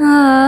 啊。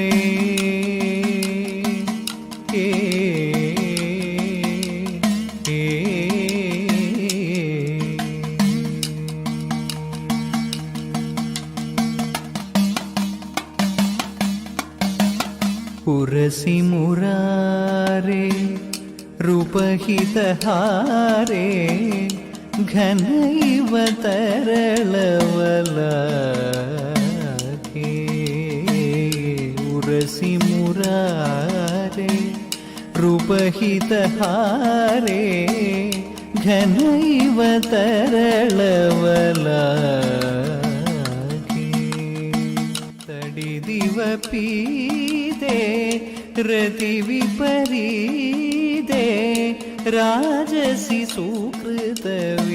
ಹಿತಹಾರೆ ಘನ ಇವ ತರಳವಲ ಉರಸಿ ಮುರಾರೆ ರೂಪಹಿತಹಾರೆ ಘನ ಇವ ತರಳವಲ ತಡಿದಿವಪೀದೆ ರತಿ ವಿಪರೀದೆ राजसि धीर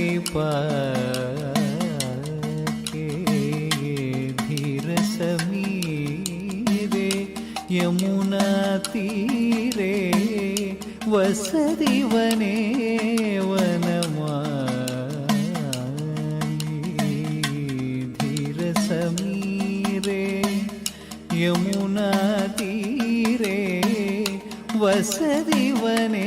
के यमुना यमुनातीरे वसदी वने वनमा धीरसमीरे यमुनातीरे वसति वने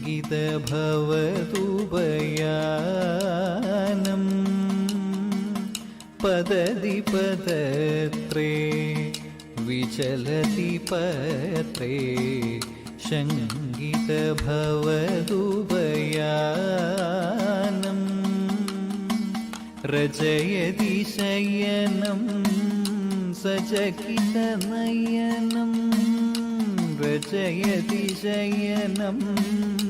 सङ्गीतभवदुपयानम् पदति पदत्रे विचलति पत्रे सङ्गीतभवदुपयानम् रचयति शयनं सचकितनयनं रचयति शयनम्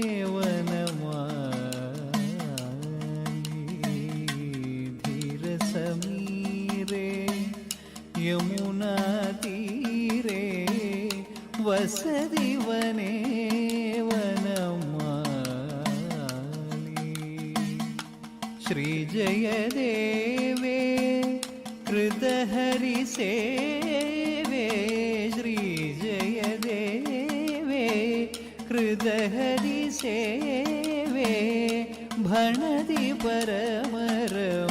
हृदहरि सेवे भणति परमरम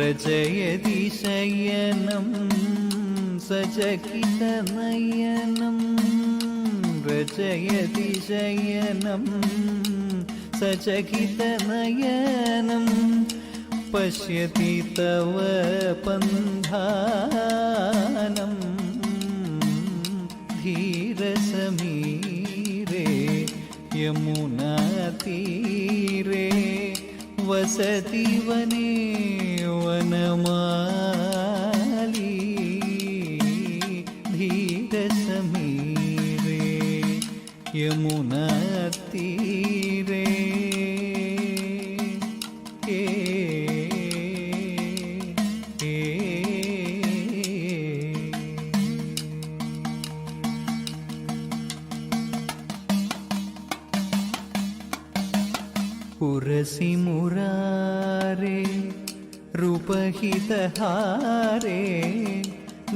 रजयदिशयनं सजकितनयनं रजयदिशयनं सजकितनयनं पश्यति तव समीरे यमुना तीरे वसति वने मा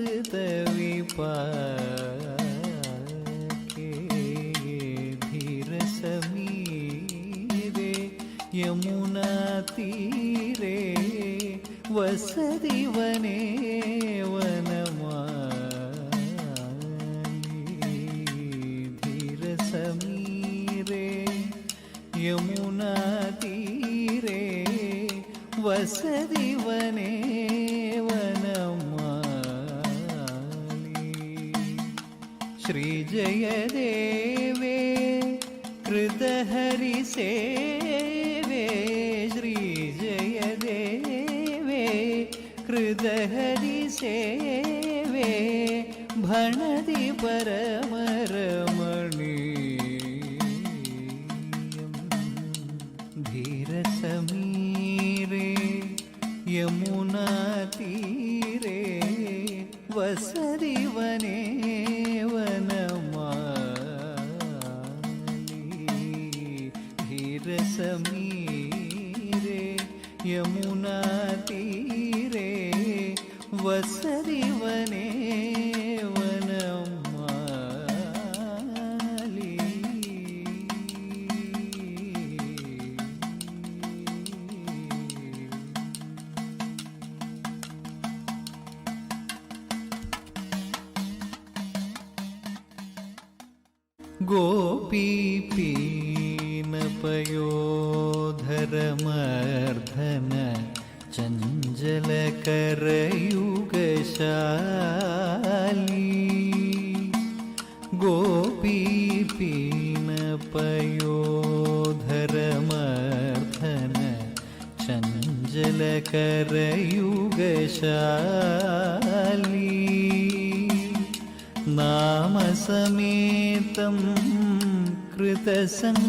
என்று தவிப்பாக்கே தீரசமீரே யமுனா தீரே வசதி வனே வனமா தீரசமீரே யமுனா தீரே வசதி வனே जयदेवे कृतहरिसेवे श्रीजयदेवे कृतहरिसेवे भणति समीरे यमुना यमुनातीरे वस പ്രാർത്ഥന ചഞ്ചലകരയുഗശാലി ഗോപീപീണപയോധരമർദ്ധന ചഞ്ചലകരയുഗശാലി നാമസമേതം कृतसङ्गेतम्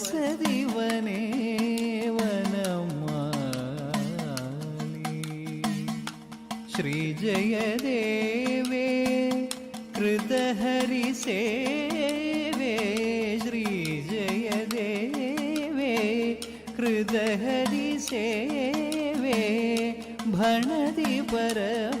श्री வசதிவனே வனமாலி श्रीजयदेवे कृतहरिसेवे श्रीजयदेवे कृतहरिसेवे भणति परम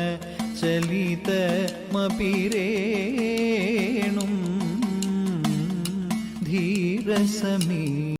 चलितमपिरेणुं धीरसमी